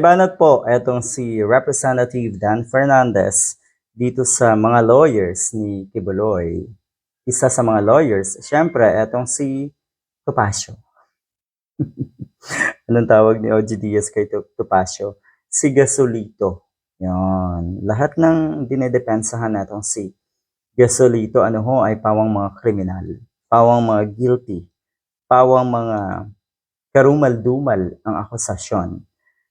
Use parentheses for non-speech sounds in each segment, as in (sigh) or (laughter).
Ibanat po, etong si Representative Dan Fernandez dito sa mga lawyers ni Kibuloy. Isa sa mga lawyers, syempre, etong si Topacio. (laughs) Anong tawag ni OG Diaz kay Topacio? Si Gasolito. Yan. Lahat ng dinedepensahan natong si Gasolito, ano ho, ay pawang mga kriminal. Pawang mga guilty. Pawang mga karumal-dumal ang akusasyon.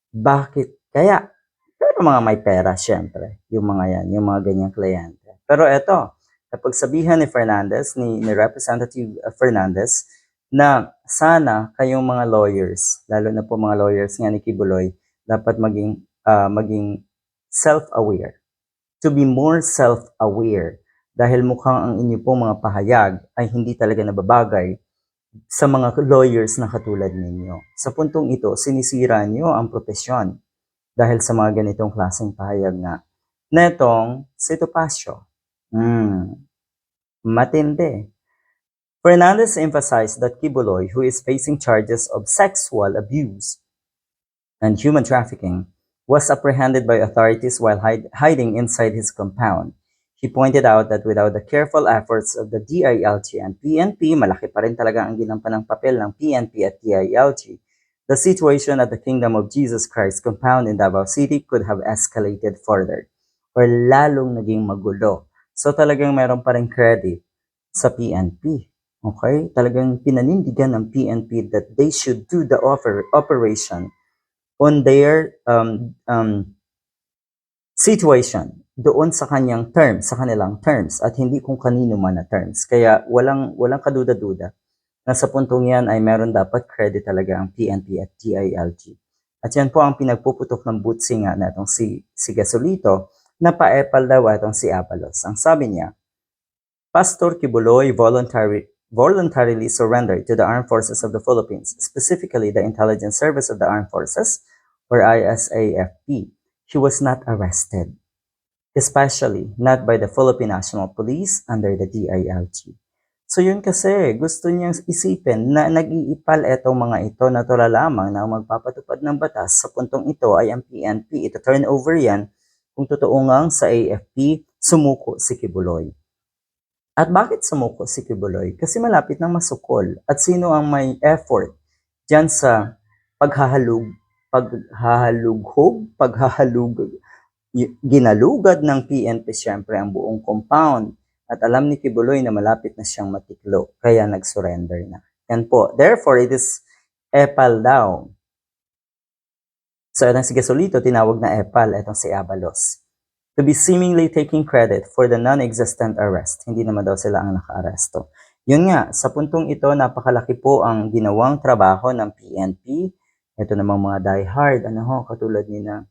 Bakit? Kaya, pero mga may pera, syempre, yung mga yan, yung mga ganyang kliyente. Pero eto, kapag sabihan ni Fernandez, ni, ni Representative Fernandez, na sana kayong mga lawyers, lalo na po mga lawyers nga ni Kibuloy, dapat maging, ah, maging self-aware. To be more self-aware. Dahil mukhang ang inyo pong mga pahayag ay hindi talaga nababagay sa mga lawyers na katulad ninyo. Sa puntong ito, sinisira niyo ang propesyon dahil sa mga ganitong klaseng pahayag nga. Netong, si Topacio. Hmm, matindi. Fernandez emphasized that Kibuloy, who is facing charges of sexual abuse and human trafficking, was apprehended by authorities while hide- hiding inside his compound. He pointed out that without the careful efforts of the DILG and PNP, malaki pa rin talaga ang ginampan ng papel ng PNP at DILG, the situation at the Kingdom of Jesus Christ compound in Davao City could have escalated further or lalong naging magulo. So talagang meron pa rin credit sa PNP. Okay? Talagang pinanindigan ng PNP that they should do the offer, operation on their um, um, situation doon sa kanyang terms, sa kanilang terms at hindi kung kanino man na terms. Kaya walang walang kaduda-duda na sa puntong yan ay meron dapat credit talaga ang PNP at DILG. At yan po ang pinagpuputok ng butsi nga na itong si, si Gasolito na paepal daw itong si Abalos. Ang sabi niya, Pastor Kibuloy voluntary, voluntarily surrendered to the Armed Forces of the Philippines, specifically the Intelligence Service of the Armed Forces, or ISAFP. He was not arrested, especially not by the Philippine National Police under the DILG. So yun kasi, gusto niyang isipin na nag-iipal etong mga ito na tula lamang na magpapatupad ng batas sa puntong ito ay ang PNP. Ito turn over yan kung totoo ngang sa AFP sumuko si Kibuloy. At bakit sumuko si Kibuloy? Kasi malapit nang masukol. At sino ang may effort dyan sa paghahalug, paghahalughog, paghahalug, ginalugad ng PNP syempre ang buong compound. At alam ni Kibuloy na malapit na siyang matiklo, kaya nag-surrender na. Yan po. Therefore, it is epal daw. So, itong si Gasolito, tinawag na epal, itong si Abalos to be seemingly taking credit for the non-existent arrest. Hindi naman daw sila ang naka-aresto. Yun nga, sa puntong ito, napakalaki po ang ginawang trabaho ng PNP. Ito namang mga diehard, ano ho, katulad ni na,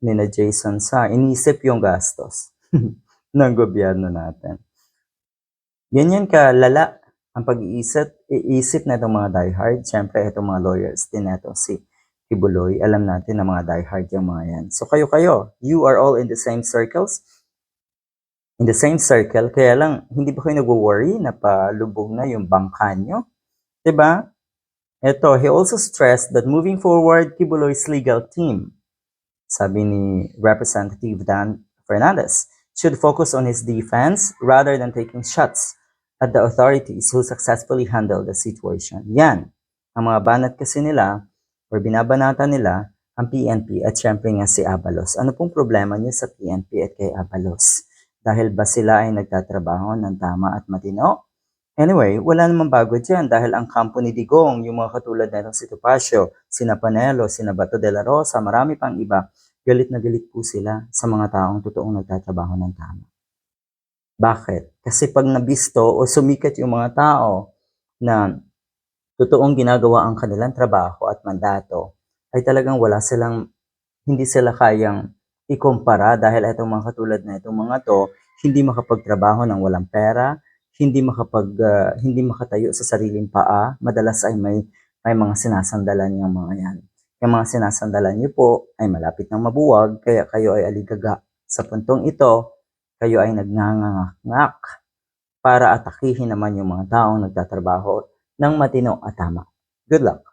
ni na Jason sa, inisip yung gastos (laughs) ng gobyerno natin. Ganyan ka lala ang pag-iisip, iisip na itong mga diehard. Siyempre, itong mga lawyers din itong si Kibuloy, alam natin na mga diehard yung mga yan. So kayo-kayo, you are all in the same circles, in the same circle, kaya lang, hindi ba kayo nag-worry na palubog na yung bangka nyo? Diba? Ito, he also stressed that moving forward, Kibuloy's legal team, sabi ni Representative Dan Fernandez, should focus on his defense rather than taking shots at the authorities who successfully handled the situation. Yan. Ang mga banat kasi nila, or binabanata nila, ang PNP at syempre nga si Abalos. Ano pong problema niyo sa PNP at kay Abalos? Dahil ba sila ay nagtatrabaho ng tama at matino? Anyway, wala namang bago dyan dahil ang kampo ni Digong, yung mga katulad na si Topacio, sina Panelo, sina Bato de la Rosa, marami pang iba, galit na galit po sila sa mga taong totoong nagtatrabaho ng tama. Bakit? Kasi pag nabisto o sumikat yung mga tao na totoong ginagawa ang kanilang trabaho at mandato, ay talagang wala silang, hindi sila kayang ikumpara dahil itong mga katulad na itong mga to, hindi makapagtrabaho ng walang pera, hindi makapag ah, hindi makatayo sa sariling paa, madalas ay may may mga sinasandalan yung mga yan. Yung mga sinasandalan niyo po ay malapit ng mabuwag, kaya kayo ay aligaga. Sa puntong ito, kayo ay nagnangangak para atakihin naman yung mga taong nagtatrabaho ng matino at tama. Good luck!